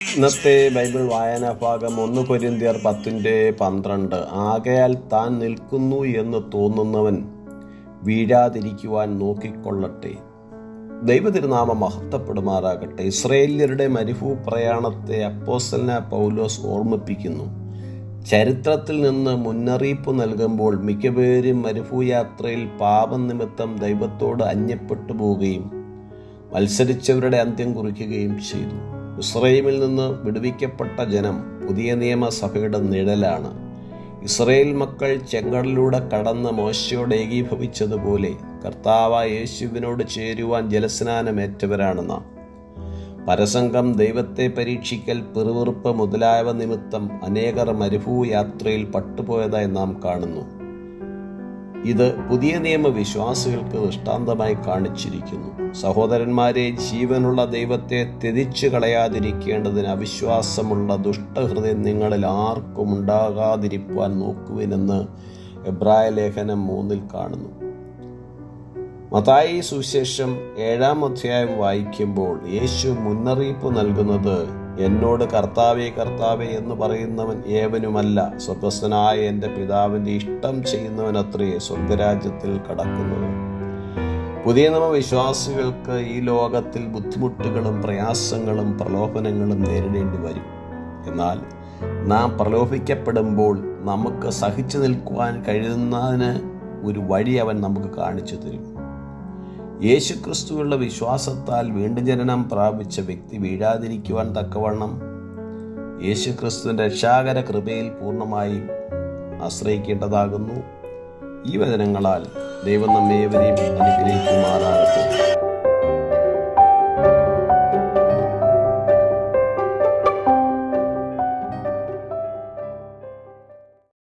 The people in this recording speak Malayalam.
ഇന്നത്തെ ബൈബിൾ വായനാ ഭാഗം ഒന്ന് കൊരിന്തിയർ പത്തിന്റെ പന്ത്രണ്ട്. ആകയാൽ താൻ നിൽക്കുന്നു എന്ന് തോന്നുന്നവൻ വീഴാതിരിക്കുവാൻ നോക്കിക്കൊള്ളട്ടെ. ദൈവതിരുനാമം മഹത്വപ്പെടുമാറാകട്ടെ. ഇസ്രയേലിയരുടെ മരുഭൂ പ്രയാണത്തെ അപ്പോസന പൗലോസ് ഓർമ്മിപ്പിക്കുന്നു. ചരിത്രത്തിൽ നിന്ന് മുന്നറിയിപ്പ് നൽകുമ്പോൾ മിക്കപേരും മരുഭൂയാത്രയിൽ പാപം നിമിത്തം ദൈവത്തോട് അന്യപ്പെട്ടു പോവുകയും മത്സരിച്ചവരുടെ അന്ത്യം കുറിക്കുകയും ചെയ്തു. ഇസ്രയേലിൽ നിന്ന് വിടുവിക്കപ്പെട്ട ജനം പുതിയ നിയമസഭയുടെ നിഴലാണ്. ഇസ്രയേൽ മക്കൾ ചെങ്കടലിലൂടെ കടന്ന് മോശയോട് ഏകീഭവിച്ചതുപോലെ കർത്താവ യേശുവിനോട് ചേരുവാൻ ജലസ്നാനമേറ്റവരാണ് നാം പരസംഗം ദൈവത്തെ പരീക്ഷിക്കൽ പിറുവിറുപ്പ് മുതലായവ നിമിത്തം അനേകർ മരുഭൂ യാത്രയിൽ പട്ടുപോയതായി നാം കാണുന്നു. ഇത് പുതിയ നിയമ വിശ്വാസികൾക്ക് ദൃഷ്ടാന്തമായി കാണിച്ചിരിക്കുന്നു. സഹോദരന്മാരെ ജീവനുള്ള ദൈവത്തെ ത്യജിച്ചു കളയാതിരിക്കേണ്ടതിന് അവിശ്വാസമുള്ള ദുഷ്ടഹൃദയം നിങ്ങളിൽ ആർക്കും ഉണ്ടാകാതിരിക്കുവാൻ നോക്കുവിനെന്ന് എബ്രായ ലേഖനം മൂന്നിൽ കാണുന്നു. മതായി സുവിശേഷം ഏഴാം അധ്യായം വായിക്കുമ്പോൾ യേശു മുന്നറിയിപ്പ് നൽകുന്നത് എന്നോട് കർത്താവേ കർത്താവേ എന്ന് പറയുന്നവൻ ഏവനുമല്ല സ്വർഗസ്ഥനായ എന്റെ പിതാവിന്റെ ഇഷ്ടം ചെയ്യുന്നവൻ അത്രയേ സ്വർഗരാജ്യത്തിൽ കടക്കുന്നത്. പുതിയ നമ്മ വിശ്വാസികൾക്ക് ഈ ലോകത്തിൽ ബുദ്ധിമുട്ടുകളും പ്രയാസങ്ങളും പ്രലോഭനങ്ങളും നേരിടേണ്ടി വരും. എന്നാൽ നാം പ്രലോഭിക്കപ്പെടുമ്പോൾ നമുക്ക് സഹിച്ചു നിൽക്കുവാൻ കഴിയുന്നതിന് ഒരു വഴി അവൻ നമുക്ക് കാണിച്ചു തരും. യേശുക്രിസ്തുവുള്ള വിശ്വാസത്താൽ വീണ്ടും ജനനം പ്രാപിച്ച വ്യക്തി വീഴാതിരിക്കുവാൻ തക്കവണ്ണം യേശുക്രിസ്തുവിന്റെ രക്ഷാകര കൃപയിൽ പൂർണമായി ആശ്രയിക്കേണ്ടതാകുന്നു. ഈ വചനങ്ങളാൽ ദൈവം നമ്മേവരെയും അനുഗ്രഹിക്കുമാറാകട്ടെ.